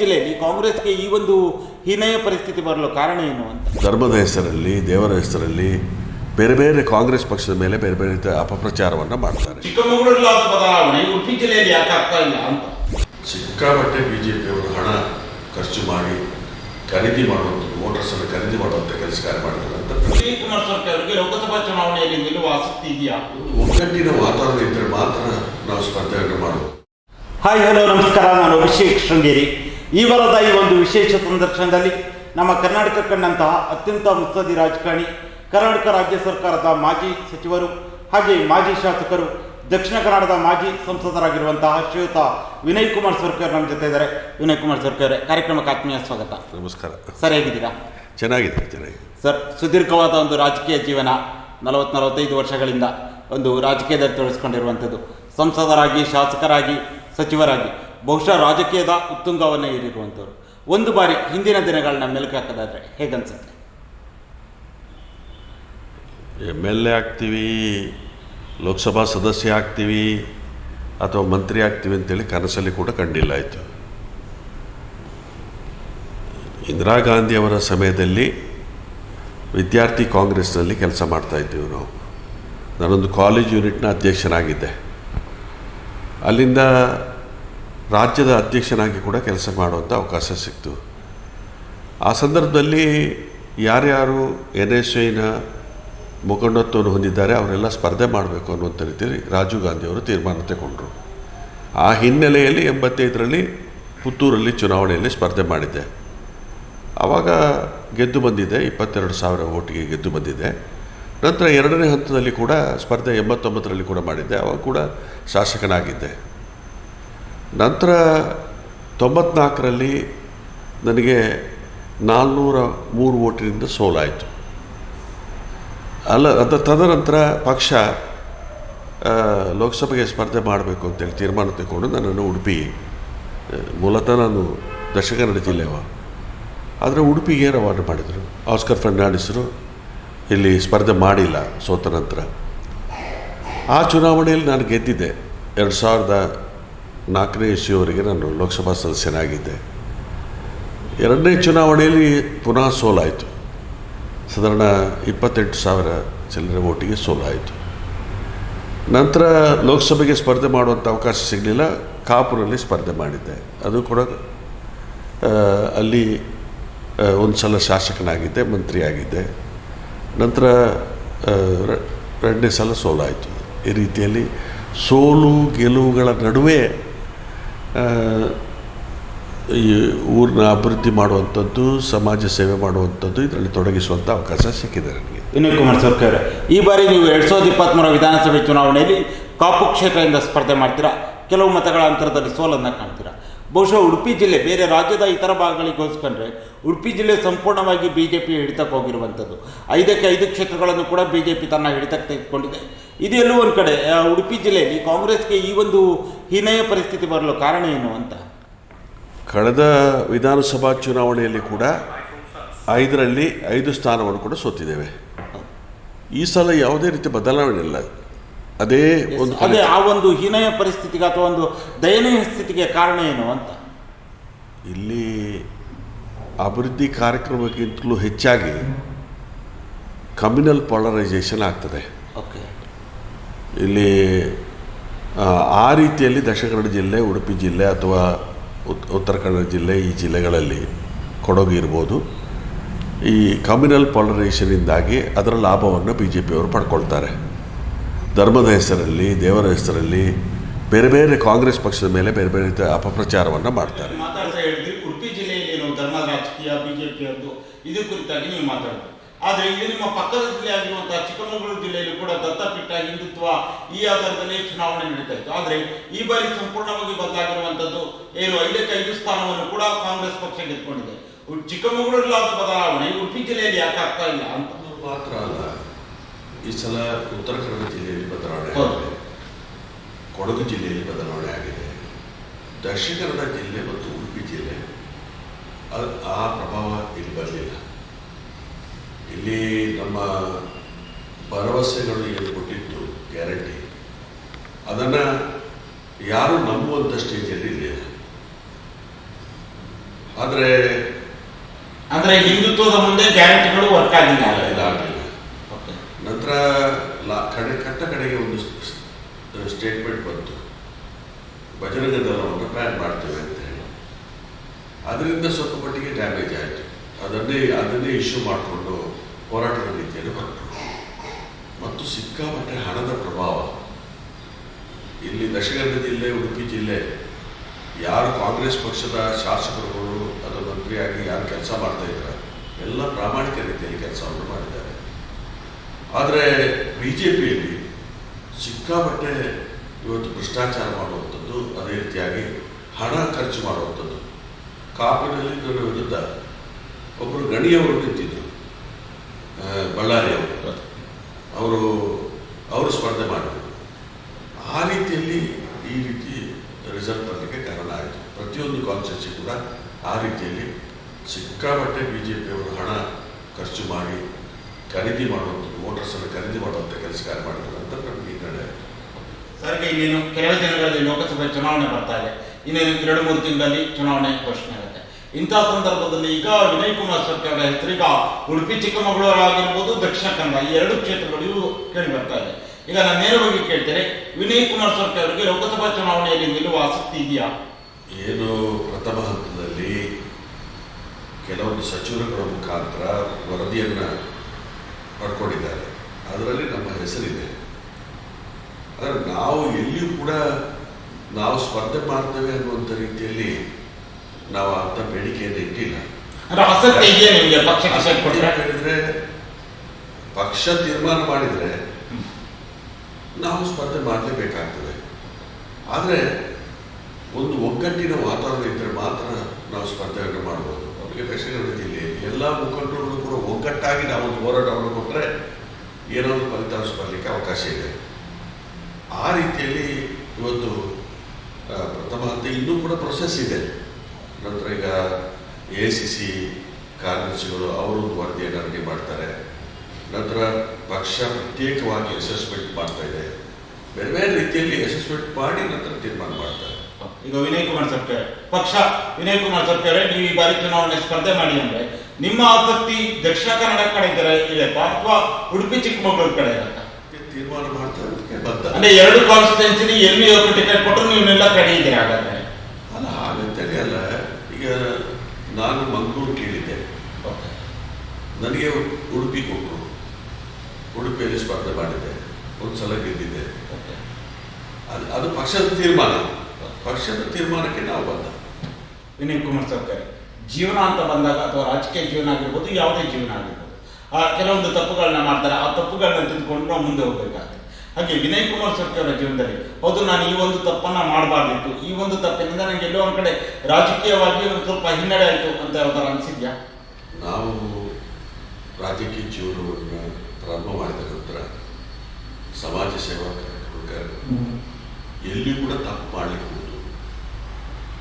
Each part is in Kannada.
ಜಿಲ್ಲೆಯಲ್ಲಿ ಕಾಂಗ್ರೆಸ್ಗೆ ಈ ಒಂದು ಹೀನಯ ಪರಿಸ್ಥಿತಿ ಬರಲು ಕಾರಣ ಏನು ಅಂತ? ಧರ್ಮದ ಹೆಸರಲ್ಲಿ ದೇವರ ಹೆಸರಲ್ಲಿ ಬೇರೆ ಬೇರೆ ಕಾಂಗ್ರೆಸ್ ಪಕ್ಷದ ಮೇಲೆ ಬೇರೆ ಬೇರೆ ರೀತಿಯ ಅಪಪ್ರಚಾರವನ್ನು ಮಾಡ್ತಾರೆ. ಬದಲಾವಣೆ ಉಡುಪಿ ಜಿಲ್ಲೆಯಲ್ಲಿ ಯಾಕೆ ಆಗ್ತಾ ಇಲ್ಲ ಅಂತ? ಸಿಕ್ಕಾಪಟ್ಟೆ ಬಿ ಜೆ ಪಿಯವರು ಹಣ ಖರ್ಚು ಮಾಡಿ ಖರೀದಿ ಮಾಡುವಂಥದ್ದು ವೋಟರ್ಸನ್ನು ಖರೀದಿ ಮಾಡುವಂಥ ಕೆಲಸ ಕಾರ್ಯ ಮಾಡ್ತಾರೆ ಅಂತ ಕುಮಾರ್ ಸರ್ಕಾರಕ್ಕೆ ಲೋಕಸಭಾ ಚುನಾವಣೆಯಲ್ಲಿ ನಿಲ್ಲುವ ಆಸಕ್ತಿ ಇದೆಯಾ? ಒಗ್ಗಟ್ಟಿನ ವಾತಾವರಣ ಇದ್ದರೆ ಮಾತ್ರ ನಾವು ಸ್ಪರ್ಧೆಯನ್ನು ಮಾಡೋದು. ಹಾಯ್ ಹಲೋ ನಮಸ್ಕಾರ. ನಾನು ಅಭಿಷೇಕ್ ಶೃಂಗೇರಿ. ಈ ವಾರದ ಈ ಒಂದು ವಿಶೇಷ ಸಂದರ್ಶನದಲ್ಲಿ ನಮ್ಮ ಕರ್ನಾಟಕ ಕಂಡಂತಹ ಅತ್ಯಂತ ಮುತ್ಸದಿ ರಾಜಕಾರಣಿ ಕರ್ನಾಟಕ ರಾಜ್ಯ ಸರ್ಕಾರದ ಮಾಜಿ ಸಚಿವರು ಹಾಗೆ ಮಾಜಿ ಶಾಸಕರು ದಕ್ಷಿಣ ಕನ್ನಡದ ಮಾಜಿ ಸಂಸದರಾಗಿರುವಂತಹ ಶ್ರೀಯುತ ವಿನಯ್ ಕುಮಾರ್ ಸರ್ಕರ್ ನಮ್ಮ ಜೊತೆ ಇದ್ದಾರೆ. ವಿನಯ್ ಕುಮಾರ್ ಸರ್ಕರ್ ಕಾರ್ಯಕ್ರಮಕ್ಕೆ ಆತ್ಮೀಯ ಸ್ವಾಗತ. ನಮಸ್ಕಾರ. ಸರ್ ಹೇಗಿದ್ದೀರಾ? ಚೆನ್ನಾಗಿದೆ ಚೆನ್ನಾಗಿದೆ. ಸರ್ ಸುದೀರ್ಘವಾದ ಒಂದು ರಾಜಕೀಯ ಜೀವನ ನಲವತ್ತು ನಲವತ್ತೈದು ವರ್ಷಗಳಿಂದ ಒಂದು ರಾಜಕೀಯದಲ್ಲಿ ತೊಡಗಿಸ್ಕೊಂಡಿರುವಂಥದ್ದು ಸಂಸದರಾಗಿ ಶಾಸಕರಾಗಿ ಸಚಿವರಾಗಿ. ಬಹುಶಃ ರಾಜಕೀಯದ ಉತ್ತುಂಗವನ್ನು ಏರಿರುವಂಥವ್ರು ಒಂದು ಬಾರಿ ಹಿಂದಿನ ದಿನಗಳನ್ನ ಮೆಲುಕು ಹಾಕೋದಾದರೆ ಹೇಗನ್ಸುತ್ತೆ? ಎಂ ಎಲ್ ಎ ಆಗ್ತೀವಿ, ಲೋಕಸಭಾ ಸದಸ್ಯ ಆಗ್ತೀವಿ, ಅಥವಾ ಮಂತ್ರಿ ಆಗ್ತೀವಿ ಅಂತೇಳಿ ಕನಸಲ್ಲಿ ಕೂಡ ಕಂಡಿಲ್ಲ ಆಯಿತು. ಇಂದಿರಾ ಗಾಂಧಿಯವರ ಸಮಯದಲ್ಲಿ ವಿದ್ಯಾರ್ಥಿ ಕಾಂಗ್ರೆಸ್ನಲ್ಲಿ ಕೆಲಸ ಮಾಡ್ತಾ ಇದ್ದೀವಿ ನಾವು. ನಾನೊಂದು ಕಾಲೇಜ್ ಯೂನಿಟ್ನ ಅಧ್ಯಕ್ಷನಾಗಿದ್ದೆ. ಅಲ್ಲಿಂದ ರಾಜ್ಯದ ಅಧ್ಯಕ್ಷನಾಗಿ ಕೂಡ ಕೆಲಸ ಮಾಡುವಂಥ ಅವಕಾಶ ಸಿಕ್ತು. ಆ ಸಂದರ್ಭದಲ್ಲಿ ಯಾರ್ಯಾರು ಎನ್ ಎಸ್ ಐನ ಮುಖಂಡತ್ವವನ್ನು ಹೊಂದಿದ್ದಾರೆ ಅವರೆಲ್ಲ ಸ್ಪರ್ಧೆ ಮಾಡಬೇಕು ಅನ್ನುವಂಥ ರೀತಿಯಲ್ಲಿ ರಾಜೀವ್ ಗಾಂಧಿಯವರು ತೀರ್ಮಾನ ತಗೊಂಡ್ರು. ಆ ಹಿನ್ನೆಲೆಯಲ್ಲಿ ಎಂಬತ್ತೈದರಲ್ಲಿ ಪುತ್ತೂರಲ್ಲಿ ಚುನಾವಣೆಯಲ್ಲಿ ಸ್ಪರ್ಧೆ ಮಾಡಿದ್ದೆ. ಆವಾಗ ಗೆದ್ದು ಬಂದಿದೆ ಇಪ್ಪತ್ತೆರಡು ಸಾವಿರ ಓಟಿಗೆ ಗೆದ್ದು ಬಂದಿದೆ ನಂತರ ಎರಡನೇ ಹಂತದಲ್ಲಿ ಕೂಡ ಸ್ಪರ್ಧೆ ಎಂಬತ್ತೊಂಬತ್ತರಲ್ಲಿ ಕೂಡ ಮಾಡಿದ್ದೆ. ಅವಾಗ ಕೂಡ ಶಾಸಕನಾಗಿದ್ದೆ. ನಂತರ ತೊಂಬತ್ನಾಲ್ಕರಲ್ಲಿ ನನಗೆ ನಾಲ್ನೂರ ಮೂರು ಓಟಿನಿಂದ ಸೋಲಾಯಿತು. ಅಲ್ಲ, ಅದ ತದನಂತರ ಪಕ್ಷ ಲೋಕಸಭೆಗೆ ಸ್ಪರ್ಧೆ ಮಾಡಬೇಕು ಅಂತೇಳಿ ತೀರ್ಮಾನ ತಗೊಂಡು ನನ್ನನ್ನು ಉಡುಪಿ, ಮೂಲತಃ ನಾನು ದಕ್ಷಿಣ ಕನ್ನಡ ಜಿಲ್ಲೆವ. ಆದರೆ ಉಡುಪಿಗೆ ರವಾನೆ ಮಾಡಿದರು? ಆಸ್ಕರ್ ಫರ್ನಾಂಡಿಸರು ಇಲ್ಲಿ ಸ್ಪರ್ಧೆ ಮಾಡಿಲ್ಲ ಸೋತ ನಂತರ. ಆ ಚುನಾವಣೆಯಲ್ಲಿ ನಾನು ಗೆದ್ದಿದ್ದೆ. ಎರಡು ಸಾವಿರದ ನಾಲ್ಕನೇ ಇಸ್ವಿಯವರೆಗೆ ನಾನು ಲೋಕಸಭಾ ಸದಸ್ಯನಾಗಿದ್ದೆ. ಎರಡನೇ ಚುನಾವಣೆಯಲ್ಲಿ ಪುನಃ ಸೋಲಾಯಿತು. ಸಾಧಾರಣ ಇಪ್ಪತ್ತೆಂಟು ಸಾವಿರ ಚಿಲ್ಲರೆ ಓಟಿಗೆ ಸೋಲಾಯಿತು. ನಂತರ ಲೋಕಸಭೆಗೆ ಸ್ಪರ್ಧೆ ಮಾಡುವಂಥ ಅವಕಾಶ ಸಿಗಲಿಲ್ಲ ಕಾಪುರಲ್ಲಿ ಸ್ಪರ್ಧೆ ಮಾಡಿದ್ದೆ. ಅದು ಕೂಡ ಅಲ್ಲಿ ಒಂದು ಸಲ ಶಾಸಕನಾಗಿದ್ದೆ, ಮಂತ್ರಿಯಾಗಿದ್ದೆ. ನಂತರ ಎರಡನೇ ಸಲ ಸೋಲಾಯಿತು. ಈ ರೀತಿಯಲ್ಲಿ ಸೋಲು ಗೆಲುವುಗಳ ನಡುವೆ ಈ ಊರನ್ನ ಅಭಿವೃದ್ಧಿ ಮಾಡುವಂಥದ್ದು, ಸಮಾಜ ಸೇವೆ ಮಾಡುವಂಥದ್ದು ಇದರಲ್ಲಿ ತೊಡಗಿಸುವಂಥ ಅವಕಾಶ ಸಿಕ್ಕಿದೆ ನನಗೆ. ವಿನಯ್ ಕುಮಾರ್ ಸರ್ಕಾರ ಈ ಬಾರಿ ನೀವು ಎರಡು ಸಾವಿರದ ಇಪ್ಪತ್ತ್ಮೂರ ವಿಧಾನಸಭೆ ಚುನಾವಣೆಯಲ್ಲಿ ಕಾಪು ಕ್ಷೇತ್ರದಿಂದ ಸ್ಪರ್ಧೆ ಮಾಡ್ತೀರಾ? ಕೆಲವು ಮತಗಳ ಅಂತರದಲ್ಲಿ ಸೋಲನ್ನು ಕಾಣ್ತೀರಾ? ಬಹುಶಃ ಉಡುಪಿ ಜಿಲ್ಲೆ, ಬೇರೆ ರಾಜ್ಯದ ಇತರ ಭಾಗಗಳಿಗೆ ಹೋಲಿಸ್ಕೊಂಡ್ರೆ ಉಡುಪಿ ಜಿಲ್ಲೆ ಸಂಪೂರ್ಣವಾಗಿ ಬಿ ಜೆ ಪಿ ಹಿಡಿತಕ್ಕೆ ಹೋಗಿರುವಂಥದ್ದು. ಐದಕ್ಕೆ ಐದು ಕ್ಷೇತ್ರಗಳನ್ನು ಕೂಡ ಬಿ ಜೆ ಪಿ ತನ್ನ ಹಿಡಿತಕ್ಕೆ ತೆಗೆದುಕೊಂಡಿದೆ. ಇದು ಎಲ್ಲೂ ಒಂದು ಕಡೆ ಉಡುಪಿ ಜಿಲ್ಲೆಯಲ್ಲಿ ಕಾಂಗ್ರೆಸ್ಗೆ ಈ ಒಂದು ಹೀನಯ ಪರಿಸ್ಥಿತಿ ಬರಲು ಕಾರಣ ಏನು ಅಂತ? ಕಳೆದ ವಿಧಾನಸಭಾ ಚುನಾವಣೆಯಲ್ಲಿ ಕೂಡ ಐದರಲ್ಲಿ ಐದು ಸ್ಥಾನವನ್ನು ಕೂಡ ಸೋತಿದ್ದೇವೆ. ಈ ಸಲ ಯಾವುದೇ ರೀತಿ ಬದಲಾವಣೆ ಇಲ್ಲ. ಅದೇ ಒಂದು ಅದೇ ಆ ಒಂದು ಹೀನಯ ಪರಿಸ್ಥಿತಿಗೆ ಅಥವಾ ಒಂದು ದಯನೀಯ ಸ್ಥಿತಿಗೆ ಕಾರಣ ಏನು ಅಂತ? ಇಲ್ಲಿ ಅಭಿವೃದ್ಧಿ ಕಾರ್ಯಕ್ರಮಕ್ಕಿಂತಲೂ ಹೆಚ್ಚಾಗಿ ಕಮ್ಯುನಲ್ ಪಾಲರೈಸೇಷನ್ ಆಗ್ತದೆ. ಓಕೆ ಇಲ್ಲಿ ಆ, ರೀತಿಯಲ್ಲಿ ದಕ್ಷಿಣ ಕನ್ನಡ ಜಿಲ್ಲೆ ಉಡುಪಿ ಜಿಲ್ಲೆ ಅಥವಾ ಉತ್- ಉತ್ತರ ಕನ್ನಡ ಜಿಲ್ಲೆ ಈ ಜಿಲ್ಲೆಗಳಲ್ಲಿ ಕೊಡಗು ಇರ್ಬೋದು. ಈ ಕಮ್ಯುನಲ್ ಪಾಲರೈಸೇಷನಿಂದಾಗಿ ಅದರ ಲಾಭವನ್ನು ಬಿ ಜೆ ಪಿಯವರು ಪಡ್ಕೊಳ್ತಾರೆ. ಧರ್ಮದ ಹೆಸರಲ್ಲಿ, ದೇವರ ಹೆಸರಲ್ಲಿ ಬೇರೆ ಬೇರೆ ಕಾಂಗ್ರೆಸ್ ಪಕ್ಷದ ಮೇಲೆ ಬೇರೆ ಬೇರೆ ರೀತಿಯ ಅಪಪ್ರಚಾರವನ್ನು ಮಾಡ್ತಾರೆ. ಉಡುಪಿ ಜಿಲ್ಲೆಯಲ್ಲಿ ಏನು ಧರ್ಮ ರಾಜಕೀಯ, ಬಿಜೆಪಿ ಇದು ಕುರಿತಾಗಿ ನೀವು ಮಾತಾಡಿದ್ರಿ ಆದ್ರೆ ಇಲ್ಲಿ ನಿಮ್ಮ ಪಕ್ಕದ ಜಿಲ್ಲೆ ಆಗಿರುವಂತಹ ಚಿಕ್ಕಮಗಳೂರು ಜಿಲ್ಲೆಯಲ್ಲಿ ಕೂಡ ದತ್ತಪೀಠ ಹಿಂದುತ್ವ ಈ ಆಧಾರದಲ್ಲಿ ಚುನಾವಣೆ ನಡೀತಾ ಇತ್ತು. ಆದ್ರೆ ಈ ಬಾರಿ ಸಂಪೂರ್ಣವಾಗಿ ಬದಲಾಗಿರುವಂತದ್ದು ಏನು ಐದಕ್ಕೆ ಐದು ಸ್ಥಾನವನ್ನು ಕೂಡ ಕಾಂಗ್ರೆಸ್ ಪಕ್ಷ ಗೆದ್ದುಕೊಂಡಿದೆ ಉ- ಆದ ಬದಲಾವಣೆ ಉಡುಪಿ ಜಿಲ್ಲೆಯಲ್ಲಿ ಯಾಕೆ ಆಗ್ತಾ ಇಲ್ಲ ಅಂತ. ಈ ಸಲ ಉತ್ತರ ಕನ್ನಡ ಜಿಲ್ಲೆಯಲ್ಲಿ ಬದಲಾವಣೆ ಕೊಡಗು ಜಿಲ್ಲೆಯಲ್ಲಿ ಬದಲಾವಣೆ ಆಗಿದೆ. ದಕ್ಷಿಣ ಕನ್ನಡ ಜಿಲ್ಲೆ ಮತ್ತು ಉಡುಪಿ ಜಿಲ್ಲೆ ಅದು ಆ ಪ್ರಭಾವ ಇಲ್ಲಿ ಬರಲಿಲ್ಲ. ಇಲ್ಲಿ ನಮ್ಮ ಭರವಸೆಗಳು ಏನು ಕೊಟ್ಟಿತ್ತು ಗ್ಯಾರಂಟಿ. ಅದನ್ನು ಯಾರು ನಂಬುವಂಥ ಸ್ಟೇಜಲ್ಲಿ ಇರಲಿಲ್ಲ ಆದರೆ ಅಂದರೆ ಹಿಂದುತ್ವದ ಮುಂದೆ ಗ್ಯಾರಂಟಿಗಳು ವರ್ಕ್ ಆಗಿಲ್ಲ. ಲಾ ಕಡೆ, ಕಟ್ಟ ಕಡೆಗೆ ಒಂದು ಸ್ಟೇಟ್ಮೆಂಟ್ ಬಂತು. ಬಜರಂಗ ದಳವನ್ನು ಬ್ಯಾನ್ ಮಾಡ್ತೇವೆ ಅಂತ ಹೇಳಿ. ಅದರಿಂದ ಸ್ವಲ್ಪ ಮಟ್ಟಿಗೆ ಡ್ಯಾಮೇಜ್ ಆಯಿತು. ಅದನ್ನೇ ಅದನ್ನೇ ಇಶ್ಯೂ ಮಾಡಿಕೊಂಡು ಹೋರಾಟದ ರೀತಿಯಲ್ಲಿ ಹೊರಟರು ಮತ್ತು ಸಿಕ್ಕಾಪಟ್ಟೆ ಹಣದ ಪ್ರಭಾವ. ಇಲ್ಲಿ ದಕ್ಷಿಣ ಜಿಲ್ಲೆ, ಉಡುಪಿ ಜಿಲ್ಲೆ, ಯಾರು ಕಾಂಗ್ರೆಸ್ ಪಕ್ಷದ ಶಾಸಕರುಗಳು, ಅದರ ಮಂತ್ರಿಯಾಗಿ ಯಾರು ಕೆಲಸ ಮಾಡ್ತಾ ಇದ್ದಾರೆ, ಎಲ್ಲ ಪ್ರಾಮಾಣಿಕ ರೀತಿಯಲ್ಲಿ ಕೆಲಸವನ್ನು ಮಾಡಿದ್ದಾರೆ. ಆದರೆ ಬಿ ಜೆ ಪಿಯಲ್ಲಿ ಸಿಕ್ಕಾಪಟ್ಟೆ ಇವತ್ತು ಭ್ರಷ್ಟಾಚಾರ ಮಾಡುವಂಥದ್ದು ಅದೇ ರೀತಿಯಾಗಿ ಹಣ ಖರ್ಚು ಮಾಡುವಂಥದ್ದು. ಕಾಪಿನಲ್ಲಿ ನನ್ನ ವಿರುದ್ಧ ಒಬ್ಬರು ಗಣಿಯವರು ನಿಂತಿದ್ದರು ಬಳ್ಳಾರಿ ಬಳ್ಳಾರಿಯವರು ಅವರು ಅವರು ಸ್ಪರ್ಧೆ ಮಾಡಿದರು. ಆ ರೀತಿಯಲ್ಲಿ ಈ ರೀತಿ ರಿಸಲ್ಟ್ ಬರಲಿಕ್ಕೆ ಕಾರಣ ಆಯಿತು. ಪ್ರತಿಯೊಂದು ಕಾನ್ಸ್ಟಿಟ್ಯೂನ್ಸಿ ಕೂಡ ಆ ರೀತಿಯಲ್ಲಿ ಸಿಕ್ಕಾಪಟ್ಟೆ ಬಿ ಜೆ ಪಿಯವರು ಹಣ ಖರ್ಚು ಮಾಡಿ ಖರೀದಿ ಮಾಡುವಂಥದ್ದು ಮೋಟರ್ಸನ್ನು ಖರೀದಿ ಮಾಡುವಂಥ ಕೆಲಸ ಕಾರ್ಯ ಮಾಡಿದ್ರು ಅಂತ ನಮಗೆ ನಿರ್ಣಯ. ಆಯಿತು ಸರ್ ಇನ್ನೇನು ಕೆಲವೇ ದಿನಗಳಲ್ಲಿ ಲೋಕಸಭೆ ಚುನಾವಣೆ ಬರ್ತಾ ಇದೆ. ಇನ್ನೇನು ಎರಡು ಮೂರು ತಿಂಗಳಲ್ಲಿ ಚುನಾವಣೆ ಘೋಷಣೆ ಆಗುತ್ತೆ. ಇಂತಹ ಸಂದರ್ಭದಲ್ಲಿ ಈಗ ವಿನಯ್ ಕುಮಾರ್ ಸರ್ಕಾರ ಅವರ ಹೆಸರು ಈಗ ಉಡುಪಿ ಚಿಕ್ಕಮಗಳೂರು ಆಗಿರ್ಬೋದು ದಕ್ಷಿಣ ಕನ್ನಡ ಈ ಎರಡು ಕ್ಷೇತ್ರಗಳು ಇವು ಕೇಳಿ ಬರ್ತಾ ಇದೆ. ಈಗ ನಾನು ನೇರವಾಗಿ ಕೇಳ್ತೇನೆ ವಿನಯ್ ಕುಮಾರ್ ಸರ್ಕಾರಕ್ಕೆ ಲೋಕಸಭಾ ಚುನಾವಣೆಯಲ್ಲಿ ನಿಲ್ಲುವ ಆಸಕ್ತಿ ಇದೆಯಾ? ಏನು ಪ್ರಥಮ ಹಂತದಲ್ಲಿ ಕೆಲವೊಂದು ಸಚಿವರುಗಳ ಮುಖಾಂತರ ವರದಿಯನ್ನು ಪಡ್ಕೊಂಡಿದ್ದಾರೆ ಅದರಲ್ಲಿ ನಮ್ಮ ಹೆಸರಿದೆ. ಆದರೆ ನಾವು ಎಲ್ಲಿಯೂ ಕೂಡ ನಾವು ಸ್ಪರ್ಧೆ ಮಾಡ್ತೇವೆ ಅನ್ನುವಂಥ ರೀತಿಯಲ್ಲಿ ನಾವು ಅಂಥ ಬೇಡಿಕೆಯನ್ನು ಇಟ್ಟಿಲ್ಲ. ಹೇಳಿದ್ರೆ ಪಕ್ಷ ತೀರ್ಮಾನ ಮಾಡಿದರೆ ನಾವು ಸ್ಪರ್ಧೆ ಮಾಡಲೇಬೇಕಾಗ್ತದೆ. ಆದರೆ ಒಂದು ಒಗ್ಗಟ್ಟಿನ ವಾತಾವರಣ ಇದ್ದರೆ ಮಾತ್ರ ನಾವು ಸ್ಪರ್ಧೆಯನ್ನು ಮಾಡ್ಬೋದು. ಅವರಿಗೆ ದಕ್ಷಿಣ ಜಿಲ್ಲೆಯಲ್ಲಿ ಎಲ್ಲ ಮುಖಂಡರುಗಳು ಕೂಡ ಒಗ್ಗಟ್ಟಾಗಿ ನಾವು ಹೋರಾಟವನ್ನು ಕೊಟ್ಟರೆ ಏನಾದರೂ ಫಲಿತಾಂಶ ಬರಲಿಕ್ಕೆ ಅವಕಾಶ ಇದೆ. ಆ ರೀತಿಯಲ್ಲಿ ಇವತ್ತು ಪ್ರಥಮ ಹಂತ ಇನ್ನೂ ಕೂಡ ಪ್ರೊಸೆಸ್ ಇದೆ. ನಂತರ ಈಗ ಎ ಸಿ ಸಿ ಕಾರ್ಯದರ್ಶಿಗಳು ಅವರು ಒಂದು ವರದಿಯನ್ನು ರೆಡಿ ಮಾಡ್ತಾರೆ. ನಂತರ ಪಕ್ಷ ಪ್ರತ್ಯೇಕವಾಗಿ ಅಸೆಸ್ಮೆಂಟ್ ಮಾಡ್ತಾ ಇದೆ. ಬೇರೆ ಬೇರೆ ರೀತಿಯಲ್ಲಿ ಅಸೆಸ್ಮೆಂಟ್ ಮಾಡಿ ನಂತರ ತೀರ್ಮಾನ ಮಾಡ್ತಾರೆ. ಈಗ ವಿನಯ್ ಕುಮಾರ್ ಸರ್ಕಾರ, ಪಕ್ಷ, ವಿನಯ್ ಕುಮಾರ್ ಸರ್ಕಾರ, ನೀವು ಈ ಬಾರಿ ಚುನಾವಣೆ ಸ್ಪರ್ಧೆ ಮಾಡಿ ಅಂದ್ರೆ ನಿಮ್ಮ ಆಸಕ್ತಿ ದಕ್ಷಿಣ ಕನ್ನಡ ಕಡೆ ಇದ್ದಾರೆ ಇಲ್ಲ ಅಥವಾ ಉಡುಪಿ ಚಿಕ್ಕಮಗಳೂರು ಕಡೆ ಇರತ್ತ? ತೀರ್ಮಾನ ಅಂದ್ರೆ ಎರಡು ಕಾನ್ಸ್ಟಿಟ್ಯೂನ್ಸಿ ಎಲ್ಲಿ ಒಬ್ಬರು ಟಿಕೆಟ್ ಕೊಟ್ಟರು ನೀವೆಲ್ಲ ಕಡೆ ಇದೆ ಹಾಗಾದ್ರೆ. ಅಲ್ಲ ಹಾಗಂತೇಳಿ ಅಲ್ಲ ಈಗ ನಾನು ಮಂಗಳೂರು ಕೇಳಿದ್ದೆ. ನನಗೆ ಉಡುಪಿ ಕೊಟ್ಟರು. ಉಡುಪಿಯಲ್ಲಿ ಸ್ಪರ್ಧೆ ಮಾಡಿದ್ದೆ. ಒಂದು ಸಲ ಗೆದ್ದಿದ್ದೆ ಅದು ಅದು ಪಕ್ಷದ ತೀರ್ಮಾನ. ಪಕ್ಷದ ತೀರ್ಮಾನಕ್ಕೆ ನಾವು ಬಂದ. ವಿನಯ್ ಕುಮಾರ್ ಸರ್ಕಾರ. ಜೀವನ ಅಂತ ಬಂದಾಗ ಅಥವಾ ರಾಜಕೀಯ ಜೀವನ ಆಗಿರ್ಬೋದು ಯಾವುದೇ ಜೀವನ ಆಗಿರ್ಬೋದು ಆ ಕೆಲವೊಂದು ತಪ್ಪುಗಳನ್ನ ಮಾಡ್ತಾರೆ. ಆ ತಪ್ಪುಗಳನ್ನ ತಿದ್ದುಕೊಂಡು ನಾವು ಮುಂದೆ ಹೋಗ್ಬೇಕಾಗ್ತದೆ ಹಾಗೆ ವಿನಯ್ ಕುಮಾರ್ ಸರ್ಕಾರ ಜೀವನದಲ್ಲಿ ಹೌದು ನಾನು ಈ ಒಂದು ತಪ್ಪನ್ನ ಮಾಡಬಾರ್ದಿತ್ತು. ಈ ಒಂದು ತಪ್ಪಿನಿಂದ ನನಗೆ ಎಲ್ಲೋ ಒಂದ್ ಕಡೆ ರಾಜಕೀಯವಾಗಿ ಒಂದು ಸ್ವಲ್ಪ ಹಿನ್ನಡೆ ಆಯಿತು ಅಂತ ಯಾವ್ದಾರ ಅನಿಸಿದ್ಯಾ? ನಾವು ರಾಜಕೀಯ ಜೀವನವನ್ನು ಪ್ರಾರಂಭ ಮಾಡಿದ ನಂತರ ಸಮಾಜ ಸೇವಾ ಕಾರ್ಯಕ್ರಮ ಎಲ್ಲಿ ಕೂಡ ತಪ್ಪು ಮಾಡಲಿಕ್ಕೆ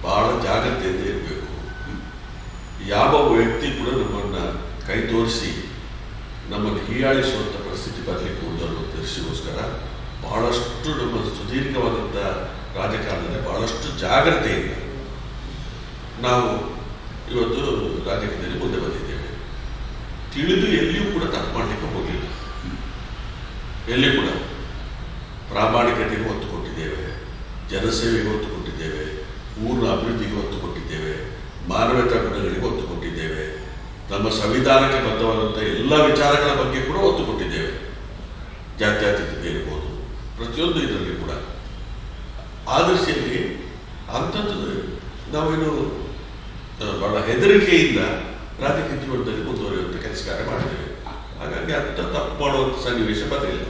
ಬಹಳ ಜಾಗ್ರತೆಯಿಂದ ಇರಬೇಕು. ಯಾವ ವ್ಯಕ್ತಿ ಕೂಡ ನಮ್ಮನ್ನು ಕೈ ತೋರಿಸಿ ನಮ್ಮನ್ನು ಹೀಯಾಳಿಸುವಂಥ ಪರಿಸ್ಥಿತಿ ಬರಲಿಕ್ಕೆ ಕೂಡ ತಿಳಿಸಿಗೋಸ್ಕರ ಬಹಳಷ್ಟು ನಮ್ಮ ಸುದೀರ್ಘವಾದಂಥ ರಾಜಕಾರಣದಲ್ಲಿ ಬಹಳಷ್ಟು ಜಾಗ್ರತೆಯಿಂದ ನಾವು ಇವತ್ತು ರಾಜಕೀಯದಲ್ಲಿ ಮುಂದೆ ಬಂದಿದ್ದೇವೆ. ತಿಳಿದು ಎಲ್ಲಿಯೂ ಕೂಡ ತಪ್ಪು ಮಾಡಲಿಕ್ಕೆ ಹೋಗಲಿಲ್ಲ ಎಲ್ಲಿ ಕೂಡ ಪ್ರಾಮಾಣಿಕತೆಗೆ ಒತ್ತು ಕೊಟ್ಟಿದ್ದೇವೆ ಜನಸೇವೆಗೆ ಒತ್ತು ಕೊಟ್ಟಿದ್ದೇವೆ ಊರಿನ ಅಭಿವೃದ್ಧಿಗೆ ಒತ್ತು ಕೊಟ್ಟಿದ್ದೇವೆ ಮಾನವೀಯತಾ ಗುಣಗಳಿಗೆ ಒತ್ತು ನಮ್ಮ ಸಂವಿಧಾನಕ್ಕೆ ಬದ್ಧವಾದಂಥ ಎಲ್ಲ ವಿಚಾರಗಳ ಬಗ್ಗೆ ಕೂಡ ಒತ್ತು ಕೊಟ್ಟಿದ್ದೇವೆ ಜಾತ್ಯತೀತತೆ ಇರ್ಬೋದು, ಪ್ರತಿಯೊಂದು ಇದರಲ್ಲಿ ಕೂಡ. ಆ ದೃಷ್ಟಿಯಲ್ಲಿ ಅಂಥದ್ದು ನಾವೇನು ಬಹಳ ಹೆದರಿಕೆಯಿಂದ ರಾಜಕೀಯ ಜೀವನದಲ್ಲಿ ಮುಂದುವರಿಯುವಂಥ ಕೆಲಸ ಕಾರ್ಯ ಮಾಡಿದ್ದೇವೆ. ಹಾಗಾಗಿ ಅಂಥ ತಪ್ಪು ಮಾಡುವಂಥ ಸನ್ನಿವೇಶ ಬರಲಿಲ್ಲ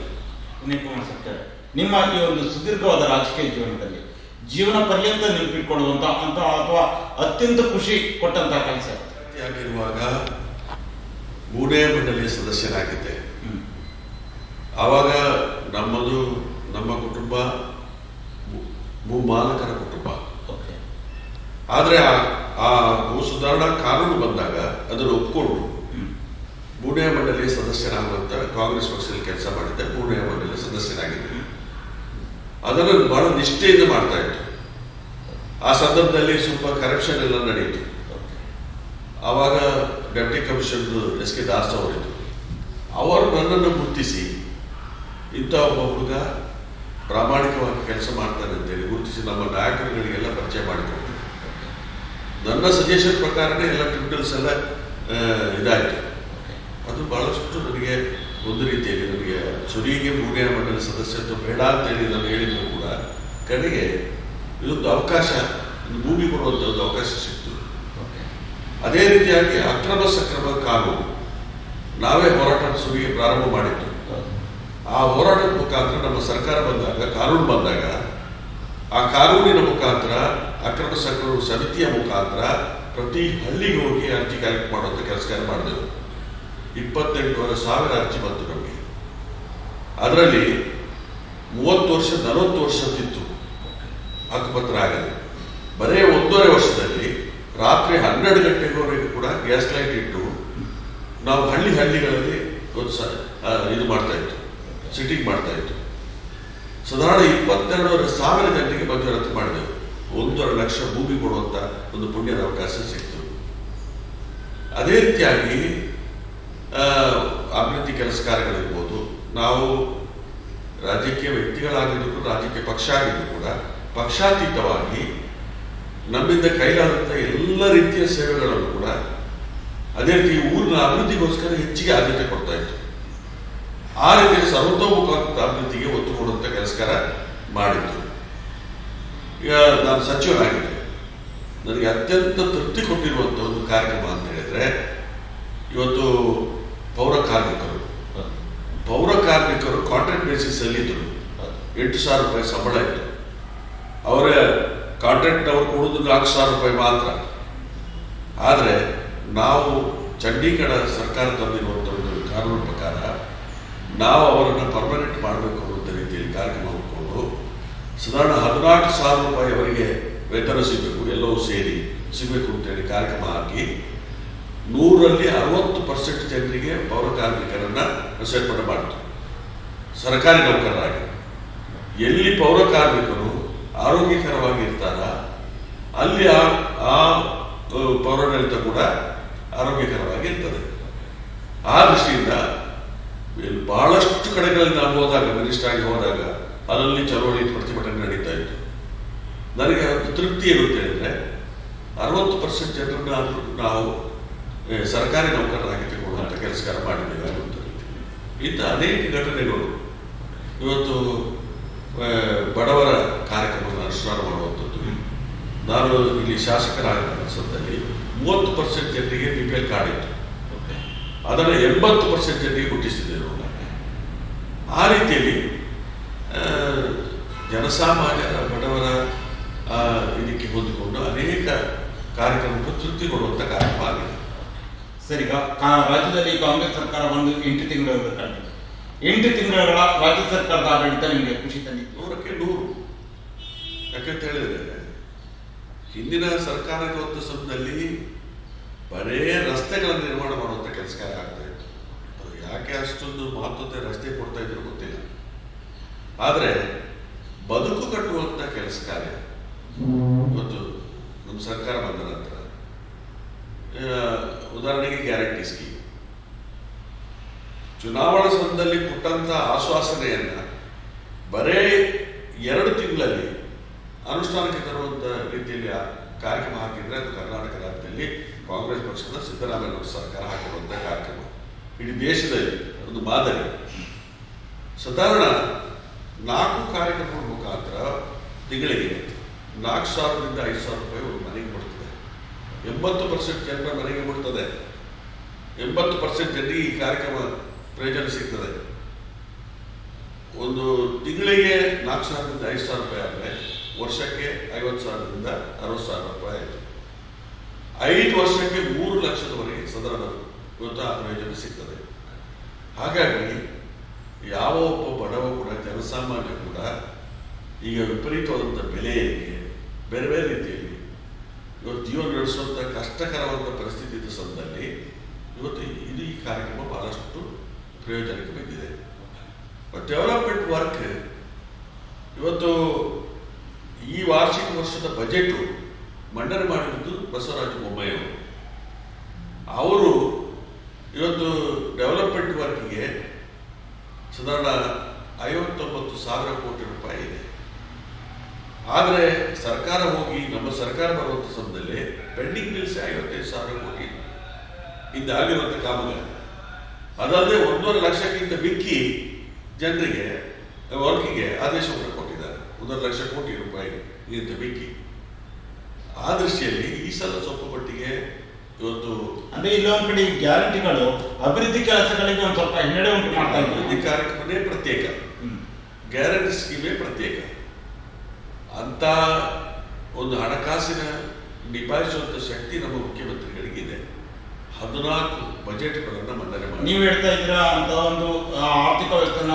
ಕುಮಾರ್ ಸರ್ಕಾರ ನಿಮ್ಮ ಈ ಒಂದು ಸುದೀರ್ಘವಾದ ರಾಜಕೀಯ ಜೀವನದಲ್ಲಿ ಜೀವನ ಪರ್ಯಂತ ನೆನಪಿಟ್ಕೊಳ್ಳುವಂತ ಅಂತ ಅಥವಾ ಅತ್ಯಂತ ಖುಷಿ ಕೊಟ್ಟಂತಹ ಕೆಲಸ. ಆಗಿರುವಾಗ ಮೂರನೇ ಮಂಡಳಿಯ ಸದಸ್ಯರಾಗಿದ್ದೆ. ಆವಾಗ ನಮ್ಮದು ನಮ್ಮ ಕುಟುಂಬ ಭೂಮಾಲಕರ ಕುಟುಂಬ. ಆದರೆ ಆ ಆ ಭೂ ಸುಧಾರಣಾ ಕಾನೂನು ಬಂದಾಗ ಅದನ್ನು ಒಪ್ಕೊಂಡು ಮೂರನೇ ಮಂಡಳಿಯ ಸದಸ್ಯರಾಗುವಂತ ಕಾಂಗ್ರೆಸ್ ಪಕ್ಷದಲ್ಲಿ ಕೆಲಸ ಮಾಡಿದ್ದೆ. ಮೂರನೇ ಮಂಡಳಿಯ ಸದಸ್ಯರಾಗಿದ್ದೆ. ಅದನ್ನು ಬಹಳ ನಿಷ್ಠೆಯಿಂದ ಮಾಡ್ತಾ ಇತ್ತು ಆ ಸಂದರ್ಭದಲ್ಲಿ ಸ್ವಲ್ಪ ಕರಪ್ಷನ್ ಎಲ್ಲ ನಡೆಯಿತು. ಆವಾಗ deputy commissioner S K Das ಅವರಿದ್ದರು ಅವರು ನನ್ನನ್ನು ಗುರುತಿಸಿ, ಇಂಥ ಒಬ್ಬ ಹುಡುಗ ಪ್ರಾಮಾಣಿಕವಾಗಿ ಕೆಲಸ ಮಾಡ್ತಾನೆ ಅಂತೇಳಿ ಗುರುತಿಸಿ ನಮ್ಮ ನಾಯಕರುಗಳಿಗೆಲ್ಲ ಪರಿಚಯ ಮಾಡಿಕೊಂಡು ನನ್ನ ಸಜೆಷನ್ ಪ್ರಕಾರನೇ ಎಲ್ಲ ಟ್ರಿಬ್ಯುನಲ್ಸ್ ಎಲ್ಲ ಇದಾಯಿತು. ಅದು ಬಹಳಷ್ಟು ನನಗೆ ಒಂದು ರೀತಿಯಲ್ಲಿ ನನಗೆ ಸುರಿಗೆ ಪೂರ್ಣ ಮಂಡಳಿ ಸದಸ್ಯತ್ವ ಬೇಡ ಅಂತೇಳಿ ನಾನು ಹೇಳಿದ್ರು ಕೂಡ ಕಡೆಗೆ ಇದೊಂದು ಅವಕಾಶ ಭೂಮಿ ಕೊಡುವಂಥ ಒಂದು ಅವಕಾಶ ಸಿಕ್ತು. ಅದೇ ರೀತಿಯಾಗಿ ಅಕ್ರಮ ಸಕ್ರಮ ಕಾನೂನು ನಾವೇ ಹೋರಾಟ ಸುರಿಗೆ ಪ್ರಾರಂಭ ಮಾಡಿದ್ದು. ಆ ಹೋರಾಟದ ಮುಖಾಂತರ ನಮ್ಮ ಸರ್ಕಾರ ಬಂದಾಗ, ಕಾನೂನು ಬಂದಾಗ, ಆ ಕಾನೂನಿನ ಮುಖಾಂತರ, ಅಕ್ರಮ ಸಕ್ರಮ ಸಮಿತಿಯ ಮುಖಾಂತರ ಪ್ರತಿ ಹಳ್ಳಿಗೆ ಹೋಗಿ ಅರ್ಜಿ ಕಲೆಕ್ಟ್ ಮಾಡುವಂಥ ಕೆಲಸ ಮಾಡಿದೆವು. ಇಪ್ಪತ್ತೆಂಟುವರೆ ಸಾವಿರ ಅರ್ಜಿ ಬಂತು ನಮಗೆ. ಅದರಲ್ಲಿ ಮೂವತ್ತು ವರ್ಷ ನಲವತ್ತು ವರ್ಷದಿತ್ತು ಹಕ್ಕುಪತ್ರ ಆಗಲಿ ಬರೀ ಒಂದೂವರೆ ವರ್ಷದಲ್ಲಿ ರಾತ್ರಿ ಹನ್ನೆರಡು ಗಂಟೆವರೆಗೂ ಕೂಡ ಗ್ಯಾಸ್ ಲೈಟ್ ಇಟ್ಟು ನಾವು ಹಳ್ಳಿ ಹಳ್ಳಿಗಳಲ್ಲಿ ಒಂದು ಇದು ಮಾಡ್ತಾ ಇತ್ತು. ಸಿಟಿಂಗ್ ಮಾಡ್ತಾ ಇತ್ತು. ಸಾಧಾರಣ ಇಪ್ಪತ್ತೆರಡೂವರೆ ಸಾವಿರ ಗಂಟೆಗೆ ಮಂಜೂರಾತಿ ಮಾಡಿದೆವು ಒಂದೂವರೆ ಲಕ್ಷ ಭೂಮಿ ಕೊಡುವಂತ ಒಂದು ಪುಣ್ಯದ ಅವಕಾಶ ಸಿಕ್ತು. ಅದೇ ರೀತಿಯಾಗಿ ಅಭಿವೃದ್ಧಿ ಕೆಲಸ ಕಾರ್ಯಗಳಿರ್ಬೋದು. ನಾವು ರಾಜಕೀಯ ವ್ಯಕ್ತಿಗಳಾಗಿದ್ದು ಕೂಡ, ರಾಜಕೀಯ ಪಕ್ಷ ಆಗಿದ್ದು ಕೂಡ, ಪಕ್ಷಾತೀತವಾಗಿ ನಮ್ಮಿಂದ ಕೈಲಾದಂಥ ಎಲ್ಲ ರೀತಿಯ ಸೇವೆಗಳನ್ನು ಕೂಡ ಅದೇ ರೀತಿ ಊರಿನ ಅಭಿವೃದ್ಧಿಗೋಸ್ಕರ ಹೆಚ್ಚಿಗೆ ಆದ್ಯತೆ ಕೊಡ್ತಾ ಇತ್ತು. ಆ ರೀತಿಯ ಸರ್ವತೋಮುಖ ಅಭಿವೃದ್ಧಿಗೆ ಒತ್ತು ಕೊಡುವಂಥ ಕೆಲಸಕಾರ ಮಾಡಿತ್ತು ಈಗ ನಾನು ಸಚಿವನಾಗಿದ್ದೆ. ನನಗೆ ಅತ್ಯಂತ ತೃಪ್ತಿ ಕೊಟ್ಟಿರುವಂಥ ಒಂದು ಕಾರ್ಯಕ್ರಮ ಅಂತ ಹೇಳಿದ್ರೆ, ಇವತ್ತು ಪೌರ ಕಾರ್ಮಿಕರು. ಪೌರ ಕಾರ್ಮಿಕರು ಕಾಂಟ್ರಾಕ್ಟ್ ಬೇಸಿಸ್ ಅಲ್ಲಿ ಇದ್ರು. ಎಂಟು ಸಾವಿರ ರೂಪಾಯಿ ಸಂಬಳ ಇತ್ತು. ಅವ್ರು ನಾಲ್ಕು ರೂಪಾಯಿ ಮಾತ್ರ. ಆದರೆ ನಾವು ಚಂಡೀಗಢ ಸರ್ಕಾರ ತಂದಿರುವಂಥ ಒಂದು ಕಾನೂನು ಪ್ರಕಾರ ನಾವು ಅವರನ್ನು ಪರ್ಮನೆಂಟ್ ಮಾಡಬೇಕು ಅನ್ನುವಂಥ ರೀತಿಯಲ್ಲಿ ಕಾರ್ಯಕ್ರಮ ಹಾಕ್ಕೊಂಡು ಸಾಧಾರಣ ಹದಿನಾಲ್ಕು ಸಾವಿರ ರೂಪಾಯಿ ಅವರಿಗೆ ವೇತನ ಸಿಗಬೇಕು, ಎಲ್ಲವೂ ಸೇರಿ ಸಿಗಬೇಕು ಅಂತೇಳಿ ಕಾರ್ಯಕ್ರಮ ಹಾಕಿ ನೂರಲ್ಲಿ ಅರವತ್ತು ಪರ್ಸೆಂಟ್ ಜನರಿಗೆ ಪೌರ ಕಾರ್ಮಿಕರನ್ನು ಸೇರ್ಪಡೆ ಮಾಡಿತು. ಸರ್ಕಾರಿ ನೌಕರರಾಗಿ. ಎಲ್ಲಿ ಪೌರ ಕಾರ್ಮಿಕರು ಆರೋಗ್ಯಕರವಾಗಿ ಇರ್ತಾರ ಅಲ್ಲಿ ಆ ಪೌರಾಡಳಿತ ಕೂಡ ಆರೋಗ್ಯಕರವಾಗಿ ಇರ್ತದೆ ಆ ದೃಷ್ಟಿಯಿಂದ ಬಹಳಷ್ಟು ಕಡೆಗಳಲ್ಲಿ ನಾವು ಹೋದಾಗ, ಮಿನಿಸ್ಟರ್ ಆಗಿ ಹೋದಾಗ, ಅಲ್ಲಲ್ಲಿ ಚಳವಳಿ ಪ್ರತಿಭಟನೆ ನಡೀತಾ ಇತ್ತು. ನನಗೆ ತೃಪ್ತಿ ಇರುತ್ತೆ ಅಂದರೆ, ಅರವತ್ತು ಪರ್ಸೆಂಟ್ ಜನರನ್ನ ನಾವು ಸರ್ಕಾರಿ ನೌಕರರಾಗಿ ತಗೊಳ್ಳುವಂಥ ಕೆಲಸಕಾರ ಮಾಡಿದ್ದೇವೆ. ಇಂಥ ಅನೇಕ ಘಟನೆಗಳು ಇವತ್ತು ಬಡವರ ಕಾರ್ಯಕ್ರಮವನ್ನು ಅನುಷ್ಠಾನ ಮಾಡುವಂಥದ್ದು. ನಾನು ಇಲ್ಲಿ ಶಾಸಕರಾಗಿದ್ದ ಸಂದರ್ಭದಲ್ಲಿ ಮೂವತ್ತು ಪರ್ಸೆಂಟ್ ಜನರಿಗೆ ಬಿ ಪಿ ಎಲ್ ಕಾರ್ಡ್ ಇತ್ತು. ಅದನ್ನು ಎಂಬತ್ತು ಪರ್ಸೆಂಟ್ ಜನರಿಗೆ ಹುಟ್ಟಿಸಿದ್ದೇವೆ ನಾವು. ಆ ರೀತಿಯಲ್ಲಿ ಜನಸಾಮಾನ್ಯರ ಬಡವರ ಇದಕ್ಕೆ ಹೊಂದಿಕೊಂಡು ಅನೇಕ ಕಾರ್ಯಕ್ರಮಕ್ಕೆ ತೃಪ್ತಿಗೊಳ್ಳುವಂಥ ಕೊಡುವಂಥ ಕಾರ್ಯಕ್ರಮ ಆಗಿದೆ. ಸರಿ ರಾಜ್ಯದಲ್ಲಿ ಕಾಂಗ್ರೆಸ್ ಸರ್ಕಾರ ಒಂದು ಎಂಟು ತಿಂಗಳು ಎಂಟು ತಿಂಗಳ ರಾಜ್ಯ ಸರ್ಕಾರದ ಆಡಳಿತ ನಿಮಗೆ ಖುಷಿ ತಂದಿತ್ತು? ಹಿಂದಿನ ಸರ್ಕಾರ ಇರುವಂಥ ಸಮಯದಲ್ಲಿ ಬರೇ ರಸ್ತೆಗಳನ್ನು ನಿರ್ಮಾಣ ಮಾಡುವಂಥ ಕೆಲಸ ಆಗ್ತಾ ಇತ್ತು ಅದು ಯಾಕೆ ಅಷ್ಟೊಂದು ಮಹತ್ವತೆ ರಸ್ತೆ ಕೊಡ್ತಾ ಇದ್ರು ಗೊತ್ತಿಲ್ಲ. ಆದರೆ ಬದುಕು ಕಟ್ಟುವಂಥ ಕೆಲಸ ಕಾರ್ಯ ಇವತ್ತು ನಮ್ಮ ಸರ್ಕಾರ ಬಂದ ನಂತರ ಉದಾಹರಣೆಗೆ ಗ್ಯಾರಂಟಿ ಸ್ಕೀಮ್. ಚುನಾವಣಾ ಸಮಯದಲ್ಲಿ ಕೊಟ್ಟಂತ ಆಶ್ವಾಸನೆಯನ್ನ ಬರೇ ಎರಡು ತಿಂಗಳಲ್ಲಿ ಅನುಷ್ಠಾನಕ್ಕೆ ತರುವಂತ ರೀತಿಯಲ್ಲಿ ಕಾರ್ಯಕ್ರಮ ಹಾಕಿದ್ರೆ ಅದು ಕರ್ನಾಟಕ ರಾಜ್ಯದಲ್ಲಿ ಕಾಂಗ್ರೆಸ್ ಪಕ್ಷದ ಸಿದ್ದರಾಮಯ್ಯ ಸರ್ಕಾರ ಹಾಕಿರುವಂಥ ಕಾರ್ಯಕ್ರಮ. ಇಡೀ ದೇಶದಲ್ಲಿ ಒಂದು ಮಾದರಿ. ಸಾಧಾರಣ ನಾಲ್ಕು ಕಾರ್ಯಕ್ರಮಗಳ ಮುಖಾಂತರ ತಿಂಗಳಿಗೆ ನಾಲ್ಕು ಸಾವಿರದಿಂದ ಐದು ಸಾವಿರ ರೂಪಾಯಿ ಒಂದು ಮನೆಗೆ ಬಿಡ್ತದೆ ಎಂಬತ್ತು ಪರ್ಸೆಂಟ್ ಜನರ ಮನೆಗೆ ಬಿಡ್ತದೆ ಎಂಬತ್ತು ಪರ್ಸೆಂಟ್ ಜನರಿಗೆ ಈ ಕಾರ್ಯಕ್ರಮ ಪ್ರಯೋಜನ ಸಿಗ್ತದೆ. ಒಂದು ತಿಂಗಳಿಗೆ ನಾಲ್ಕು ಸಾವಿರದಿಂದ ಐದು ಸಾವಿರ ರೂಪಾಯಿ ಆದರೆ ವರ್ಷಕ್ಕೆ ಐವತ್ತು ಸಾವಿರದಿಂದ ಅರವತ್ತು ಸಾವಿರ ರೂಪಾಯಿ ಆಯಿತು. ಐದು ವರ್ಷಕ್ಕೆ ಮೂರು ಲಕ್ಷದವರೆಗೆ ಸದನದ ಇವತ್ತು ಆ ಪ್ರಯೋಜನ ಸಿಗ್ತದೆ. ಹಾಗಾಗಿ ಯಾವ ಒಬ್ಬ ಬಡವ ಕೂಡ, ಜನಸಾಮಾನ್ಯ ಕೂಡ ಈಗ ವಿಪರೀತವಾದಂಥ ಬೆಲೆ ಬೇರೆ ಬೇರೆ ರೀತಿಯಲ್ಲಿ ಇವತ್ತು ಜೀವನ ನಡೆಸುವಂಥ ಕಷ್ಟಕರವಾದ ಪರಿಸ್ಥಿತಿ ಇದ್ದ ಸಂದರ್ಭದಲ್ಲಿ ಇವತ್ತು ಇದು ಈ ಕಾರ್ಯಕ್ರಮ ಬಹಳಷ್ಟು ಪ್ರಯೋಜನಕ್ಕೆ ಬಂದಿದೆ. ಡೆವಲಪ್ಮೆಂಟ್ ವರ್ಕ್ ಇವತ್ತು ಈ ವಾರ್ಷಿಕ ವರ್ಷದ ಬಜೆಟ್ ಮಂಡನೆ ಮಾಡಿದ್ದು ಬಸವರಾಜ ಬೊಮ್ಮಾಯಿ ಅವರು. ಅವರು ಇವತ್ತು ಡೆವಲಪ್ಮೆಂಟ್ ವರ್ಕ್ಗೆ ಸಾಧಾರಣ ಐವತ್ತೊಂಬತ್ತು ಸಾವಿರ ಕೋಟಿ ರೂಪಾಯಿ ಇದೆ. ಆದರೆ ಸರ್ಕಾರ ಹೋಗಿ, ನಮ್ಮ ಸರ್ಕಾರ ಬರುವಂಥ ಸಮಯದಲ್ಲಿ ಪೆಂಡಿಂಗ್ ಬಿಲ್ಸ್ ಐವತ್ತೈದು ಸಾವಿರ ಕೋಟಿ ಇದ್ದಾಗಿರುವಂಥ ಕಾಮಗಾರಿ. ಅದಲ್ಲದೆ ಒಂದೂವರೆ ಲಕ್ಷಕ್ಕಿಂತ ಮಿಕ್ಕಿ ಜನರಿಗೆ ವರ್ಕಿಗೆ ಆದೇಶ ಒಂದೂವರೆ ಲಕ್ಷ ಕೋಟಿ ರೂಪಾಯಿ ಇದಕ್ಕೆ ಬೆಂಕಿ. ಆ ದೃಷ್ಟಿಯಲ್ಲಿ ಈ ಸಲ ಸ್ವಲ್ಪ ಮಟ್ಟಿಗೆ ಇವತ್ತು ಅಂದ್ರೆ ಇಲ್ಲೊಂದ್ ಕಡೆ ಗ್ಯಾರಂಟಿಗಳು ಅಭಿವೃದ್ಧಿ ಕೆಲಸಗಳಿಗೆ ಒಂದು ಸ್ವಲ್ಪ ಹಿನ್ನಡೆ ಉಂಟು ಮಾಡ್ತಾ ಇದ್ದಾರೆ. ಕಾರ್ಯಕ್ರಮನೇ ಪ್ರತ್ಯೇಕ. ಗ್ಯಾರಂಟಿ ಸ್ಕೀಮೇ ಪ್ರತ್ಯೇಕ. ಅಂತ ಒಂದು ಹಣಕಾಸಿನ ನಿಭಾಯಿಸುವಂತ ಶಕ್ತಿ ನಮ್ಮ ಮುಖ್ಯಮಂತ್ರಿಗಳಿಗಿದೆ ಹದಿನಾಲ್ಕು ಬಜೆಟ್ಗಳನ್ನು ಮಂಡನೆ ಮಾಡಿ ನೀವು ಹೇಳ್ತಾ ಇದ್ದೀರಾ ಅಂತ ಒಂದು ಆರ್ಥಿಕ ವ್ಯವಸ್ಥೆನ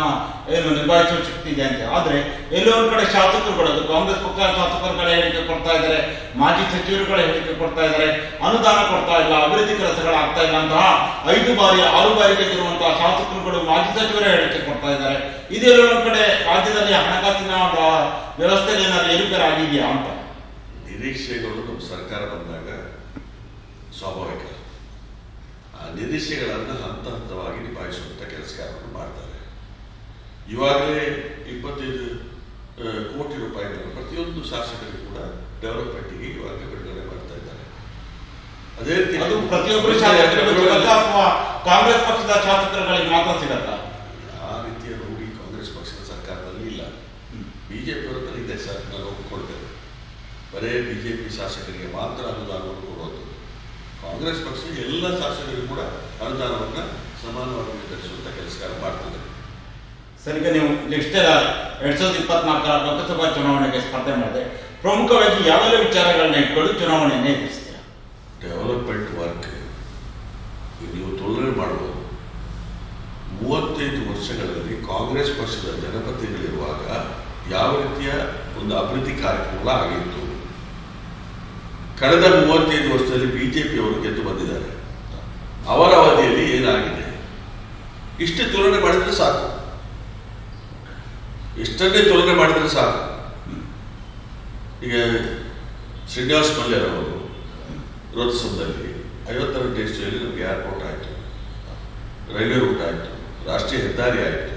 ಏನು ನಿಭಾಯಿಸುವ ಶಕ್ತಿ ಇದೆ ಅಂತ. ಆದರೆ ಎಲ್ಲೋ ಒಂದು ಕಡೆ ಶಾಸಕರುಗಳು ಅದು ಕಾಂಗ್ರೆಸ್ ಪಕ್ಷ ಶಾಸಕರುಗಳ ಹೇಳಿಕೆ ಕೊಡ್ತಾ ಇದ್ದಾರೆ ಮಾಜಿ ಸಚಿವರುಗಳ ಹೇಳಿಕೆ ಕೊಡ್ತಾ ಇದ್ದಾರೆ ಅನುದಾನ ಕೊಡ್ತಾ ಇಲ್ಲ ಅಭಿವೃದ್ಧಿ ಕೆಲಸಗಳಾಗ್ತಾ ಇಲ್ಲ ಅಂತಹ ಐದು ಬಾರಿ ಆರು ಬಾರಿ ಗೆದ್ದಿರುವಂತಹ ಶಾಸಕರುಗಳು ಮಾಜಿ ಸಚಿವರೇ ಹೇಳಿಕೆ ಕೊಡ್ತಾ ಇದ್ದಾರೆ. ಇದೆಲ್ಲೋ ಒಂದು ಕಡೆ ರಾಜ್ಯದಲ್ಲಿ ಹಣಕಾಸಿನ ವ್ಯವಸ್ಥೆ ಏನಾದ್ರು ಏರುಪೇರು ಆಗಿದೆಯಾ ಅಂತ? ನಿರೀಕ್ಷೆಗಳು ನಮ್ಮ ಸರ್ಕಾರ ಬಂದಾಗ ಸ್ವಾಭಾವಿಕ. ನಿರೀಕ್ಷೆಗಳನ್ನು ಹಂತ ಹಂತವಾಗಿ ನಿಭಾಯಿಸುವಂಥ ಕೆಲಸ ಕಾರ್ಯವನ್ನು ಮಾಡ್ತಾರೆ. ಇವಾಗಲೇ ಇಪ್ಪತ್ತೈದು ಕೋಟಿ ರೂಪಾಯಿಗಳನ್ನು ಪ್ರತಿಯೊಂದು ಶಾಸಕರಿಗೂ ಕೂಡ ಡೆವಲಪ್ಮೆಂಟ್ಗೆ ಇವಾಗಲೇ ಬಿಡುಗಡೆ ಮಾಡ್ತಾ ಇದ್ದಾರೆ. ಅದೇ ರೀತಿ ಅದು ಪ್ರತಿಯೊಬ್ಬರು ಕಾಂಗ್ರೆಸ್ ಪಕ್ಷದ ಶಾಸಕರುಗಳಿಗೆ ಮಾತ್ರ ಸಿಗತ್ತ? ಆ ರೀತಿಯ ರೂಢಿ ಕಾಂಗ್ರೆಸ್ ಪಕ್ಷದ ಸರ್ಕಾರದಲ್ಲಿ ಇಲ್ಲ. ಬಿಜೆಪಿ ಅವರ ಇದೆ ಸರ್ ನಾನು ಒಪ್ಪಿಕೊಳ್ತೇನೆ. ಬರೇ ಬಿಜೆಪಿ ಶಾಸಕರಿಗೆ ಮಾತ್ರ ಅನುದಾನವನ್ನು ಕಾಂಗ್ರೆಸ್ ಪಕ್ಷ ಎಲ್ಲ ಶಾಸಕರಿಗೂ ಕೂಡ ಅನುದಾನವನ್ನು ಸಮಾನವಾಗಿ ವಿತರಿಸುವಂಥ ಕೆಲಸ ಮಾಡ್ತದೆ ಸರ್ ಈಗ ನೀವು ನೆಕ್ಸ್ಟ್ ಎರಡ್ ಸಾವಿರದ ಇಪ್ಪತ್ನಾಲ್ಕರ ಲೋಕಸಭಾ ಚುನಾವಣೆಗೆ ಸ್ಪರ್ಧೆ ಮಾಡಿದೆ. ಪ್ರಮುಖವಾಗಿ ಯಾವೆಲ್ಲ ವಿಚಾರಗಳನ್ನ ಇಟ್ಕೊಂಡು ಚುನಾವಣೆಯನ್ನು ಎದುರಿಸ್ತೀರಾ? ಡೆವಲಪ್ಮೆಂಟ್ ವರ್ಕ್ ನೀವು ತೊಂದರೆ ಮಾಡಬಹುದು ಮೂವತ್ತೈದು ವರ್ಷಗಳಲ್ಲಿ ಕಾಂಗ್ರೆಸ್ ಪಕ್ಷದ ಜನಪತಿಗಳಿರುವಾಗ ಯಾವ ರೀತಿಯ ಒಂದು ಅಭಿವೃದ್ಧಿ ಕಾರ್ಯಕ್ರಮಗಳ ಆಗಿತ್ತು? ಕಳೆದ ಮೂವತ್ತೈದು ವರ್ಷದಲ್ಲಿ ಬಿಜೆಪಿಯವರು ಗೆದ್ದು ಬಂದಿದ್ದಾರೆ. ಅವರ ಅವಧಿಯಲ್ಲಿ ಏನಾಗಿದೆ? ಇಷ್ಟೇ ತುಲನೆ ಮಾಡಿದ್ರೆ ಸಾಕು. ಇಷ್ಟನ್ನೇ ತುಲನೆ ಮಾಡಿದ್ರೆ ಸಾಕು. ಈಗ ಶ್ರೀನಿವಾಸ್ ಮಲ್ಯರವರು ರೋತ್ಸವದಲ್ಲಿ ಐವತ್ತೆರಡು ದೇಶದಲ್ಲಿ ನಮಗೆ ಏರ್ಪೋರ್ಟ್ ಆಯಿತು. ರೈಲ್ವೆ ರೂಟ್ ಆಯಿತು. ರಾಷ್ಟ್ರೀಯ ಹೆದ್ದಾರಿ ಆಯಿತು.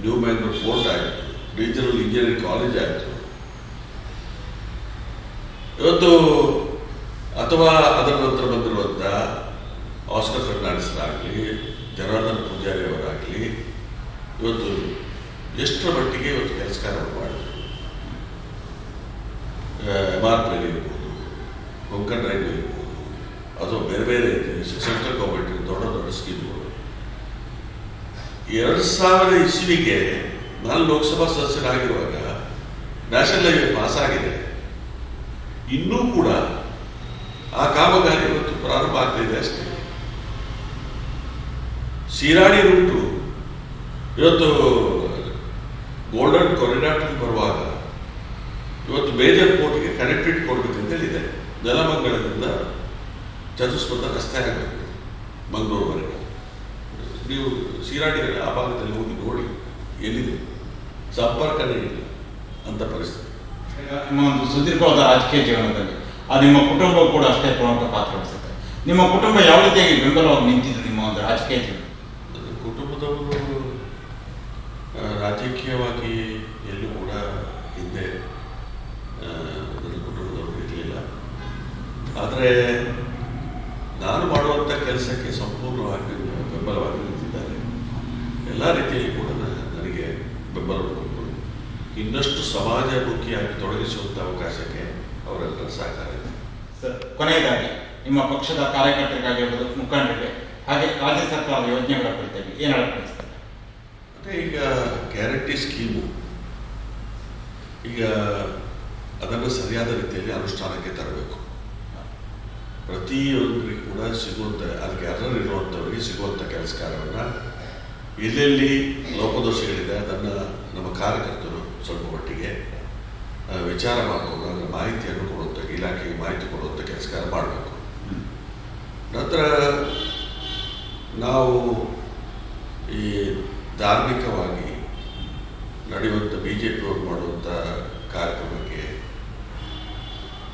ನ್ಯೂ ಬ್ಯಾಂಗ್ಳೂರ್ ಫೋರ್ಟ್ ಆಯಿತು. ಡಿಜಿಟಲ್ ಇಂಜಿನಿಯರಿಂಗ್ ಕಾಲೇಜ್ ಆಯಿತು. ಇವತ್ತು ಅಥವಾ ಅದರ ನಂತರ ಬಂದಿರುವಂಥ ಆಸ್ಕರ್ ಫರ್ನಾಂಡಿಸ್ರಾಗಲಿ ಜನಾರ್ದನ್ ಪೂಜಾರಿ ಅವರಾಗಲಿ, ಇವತ್ತು ಎಷ್ಟರ ಮಟ್ಟಿಗೆ ಇವತ್ತು ಕೆಲಸ ಕಾರ್ಯವನ್ನು ಮಾಡಿದ್ರು ಮಾರ್ಪಲ್ಲಿ ಇರ್ಬೋದು, ಕೊಂಕಣ ರೈಲ್ವೆ ಇರ್ಬೋದು, ಅಥವಾ ಬೇರೆ ಬೇರೆ ಸೆಂಟ್ರಲ್ ಗೌರ್ಮೆಂಟ್ ದೊಡ್ಡ ದೊಡ್ಡ ಸ್ಕೀಮ್ಗಳು. ಎರಡು ಸಾವಿರ ಇಸ್ವಿಗೆ ನಾನು ಲೋಕಸಭಾ ಸದಸ್ಯರಾಗಿರುವಾಗ ನ್ಯಾಷನಲ್ ಹೈವೇ ಪಾಸ್ ಆಗಿದೆ ಇನ್ನೂ ಕೂಡ ಆ ಕಾಮಗಾರಿ ಇವತ್ತು ಪ್ರಾರಂಭ ಆಗ್ತಿದೆ ಅಷ್ಟೇ ಶಿರಾಡಿ ರೂಟು. ಇವತ್ತು ಗೋಲ್ಡನ್ ಕಾರಿಡಾರ್ ಬರುವಾಗ ಇವತ್ತು ಮೇಜರ್ ಪೋರ್ಟ್ಗೆ ಕನೆಕ್ಟೆಡ್ ಅಂತ ಹೇಳಿದೆ ನೆಲಮಂಗಲದಿಂದ ಚತುಸ್ಪಥ ರಸ್ತೆ ಆಗಬೇಕು ಮಂಗಳೂರುವರೆಗೆ. ನೀವು ಸೀರಾಡಿ ಆ ಭಾಗದಲ್ಲಿ ಹೋಗಿ ನೋಡಿ ಎಲ್ಲಿದೆ. ಸಂಪರ್ಕನೇ ಇಲ್ಲ ಅಂತ ಪರಿಸ್ಥಿತಿ. ನಿಮ್ಮ ಒಂದು ಸುದೀರ್ಘವಾದ ರಾಜಕೀಯ ಜೀವನದಲ್ಲಿ ಆ ನಿಮ್ಮ ಕುಟುಂಬ ಕೂಡ ಅಷ್ಟೇ ಪ್ರಮುಖ ಪಾತ್ರ ವಹಿಸುತ್ತೆ. ನಿಮ್ಮ ಕುಟುಂಬ ಯಾವ ರೀತಿಯಾಗಿ ಬೆಂಬಲವಾಗಿ ನಿಂತಿದ್ದು ನಿಮ್ಮ ಒಂದು ರಾಜಕೀಯ ಜೀವನ ನನ್ನ ಕುಟುಂಬದವರು ಆ, ರಾಜಕೀಯವಾಗಿ ಎಲ್ಲೂ ಕೂಡ ಹಿಂದೆ ನನ್ನ ಕುಟುಂಬದವರು ಇರಲಿಲ್ಲ. ಆದರೆ ನಾನು ಮಾಡುವಂಥ ಕೆಲಸಕ್ಕೆ ಸಂಪೂರ್ಣವಾಗಿ ಬೆಂಬಲವಾಗಿ ನಿಂತಿದ್ದಾರೆ. ಎಲ್ಲ ರೀತಿಯಲ್ಲಿ ಕೂಡ ನನಗೆ ಬೆಂಬಲ ಕೊಟ್ಟು ಇನ್ನಷ್ಟು ಸಮಾಜಮುಖಿಯಾಗಿ ತೊಡಗಿಸುವಂಥ ಅವಕಾಶಕ್ಕೆ ಅವರೆಲ್ಲ ಸಹಕಾರ ಇದೆ. ಸರ್, ಕೊನೆಯದಾಗಿ, ನಿಮ್ಮ ಪಕ್ಷದ ಕಾರ್ಯಕರ್ತರಿಗಾಗಿರ್ಬೋದು ಮುಖಂಡರಿಗೆ, ಹಾಗೆ ರಾಜ್ಯ ಸರ್ಕಾರದ ಯೋಜನೆಗಳ ಕುರಿತಾಗಿ ಏನು ಅಳವಡಿಸ್ತಾರೆ ಅಂದರೆ ಈಗ ಗ್ಯಾರಂಟಿ ಸ್ಕೀಮು. ಈಗ ಅದನ್ನು ಸರಿಯಾದ ರೀತಿಯಲ್ಲಿ ಅನುಷ್ಠಾನಕ್ಕೆ ತರಬೇಕು. ಪ್ರತಿಯೊಬ್ಬರಿಗೂ ಕೂಡ ಸಿಗುವಂಥ ಅದಕ್ಕೆ ಅರ್ಹರಿರುವಂಥವರಿಗೆ ಸಿಗುವಂಥ ಕೆಲಸ ಕಾರ್ಯವನ್ನು ಎಲ್ಲೆಲ್ಲಿ ಲೋಪದೋಷಗಳಿದೆ ಅದನ್ನು ನಮ್ಮ ಕಾರ್ಯಕರ್ತರು ಸ್ವಲ್ಪ ಮಟ್ಟಿಗೆ ವಿಚಾರ ಮಾಡಿಕೊಂಡು ಅದರ ಮಾಹಿತಿಯನ್ನು ಕೊಡುವಂಥ ಇಲಾಖೆಗೆ ಮಾಹಿತಿ ಕೊಡುವಂಥ ಕೆಲಸ ಕಾರ್ಯ ಮಾಡಬೇಕು ನಂತರ ನಾವು ಈ ಧಾರ್ಮಿಕವಾಗಿ ನಡೆಯುವಂಥ ಬಿ ಜೆ ಪಿಯವರು ಮಾಡುವಂಥ ಕಾರ್ಯಕ್ರಮಕ್ಕೆ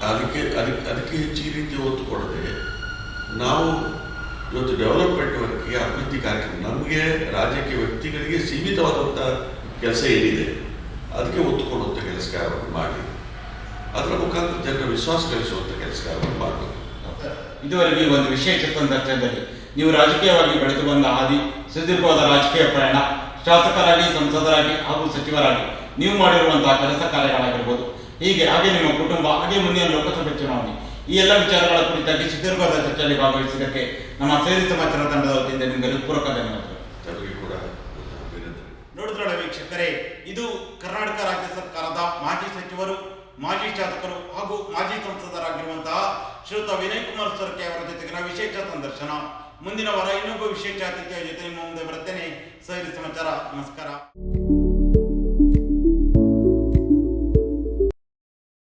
ಅದಕ್ಕೆ ಅದಕ್ಕೆ ಅದಕ್ಕೆ ಹೆಚ್ಚಿನ ರೀತಿ ಒತ್ತು ಕೊಡದೆ ನಾವು ಇವತ್ತು ಡೆವಲಪ್ಮೆಂಟ್ ವರ್ಕ್ಗೆ ಅಭಿವೃದ್ಧಿ ಕಾರ್ಯಕ್ರಮ, ನಮಗೆ ರಾಜ್ಯಕ್ಕೆ ವ್ಯಕ್ತಿಗಳಿಗೆ ಸೀಮಿತವಾದಂಥ ಕೆಲಸ ಏನಿದೆ, ಅದಕ್ಕೆ ಒತ್ತು ಕೊಡುವಂಥ ಕೆಲಸ ಮಾಡಿ, ಅದರ ಮುಖಾಂತರ ಜನರ ವಿಶ್ವಾಸ ಗಳಿಸುವಂತ ಕೆಲಸ ಮಾಡಬೇಕು ಇದುವರೆಗೆ ಈ ಒಂದು ವಿಶೇಷ ಸಂದರ್ಶನದಲ್ಲಿ ನೀವು ರಾಜಕೀಯವಾಗಿ ಬೆಳೆದು ಬಂದ ಹಾದಿ ಸುದೀರ್ಘವಾದ ರಾಜಕೀಯ ಪ್ರಯಾಣ ಶಾಸಕರಾಗಿ ಸಂಸದರಾಗಿ ಹಾಗೂ ಸಚಿವರಾಗಿ ನೀವು ಮಾಡಿರುವಂತಹ ಕೆಲಸ ಕಾರ್ಯಗಳಾಗಿರ್ಬೋದು. ಹೀಗೆ ಹಾಗೆ ನಿಮ್ಮ ಕುಟುಂಬ ಹಾಗೆ ಮುಂದಿನ ಲೋಕಸಭೆ ಚುನಾವಣೆ. ಈ ಎಲ್ಲ ವಿಚಾರಗಳ ಕುರಿತಾಗಿ ಸುದೀರ್ಘವಾದ ಚರ್ಚೆಯಲ್ಲಿ ಭಾಗವಹಿಸಿದ್ದಕ್ಕೆ ನಮ್ಮ ಸೇರಿ ಸಮಾಚಾರ ತಂಡದ ವತಿಯಿಂದ ನಿಮಗೆ ಪೂರಕ ಧನ್ಯವಾದಗಳು. ನೋಡಿದ್ರಲ್ಲ ವೀಕ್ಷಕರೇ ಇದು ಕರ್ನಾಟಕ ರಾಜ್ಯ ಸರ್ಕಾರದ ಮಾಜಿ ಸಚಿವರು ಮಾಜಿ ಶಾಸಕರು ಹಾಗೂ ಮಾಜಿ ಸಂಸದರಾಗಿರುವಂತಹ ಶ್ರೀಯುತ ವಿನಯ್ ಕುಮಾರ್ ಸೊರಕೆ ಅವರ ಜೊತೆಗಿನ ವಿಶೇಷ ಸಂದರ್ಶನ. ಮುಂದಿನ ವಾರ ಇನ್ನೊಬ್ಬ ವಿಶೇಷ ಅತಿಥಿಯ ಜೊತೆ ನಿಮ್ಮ ಮುಂದೆ ಬರ್ತೇನೆ ಸರಿ ಸಮಾಚಾರ ನಮಸ್ಕಾರ.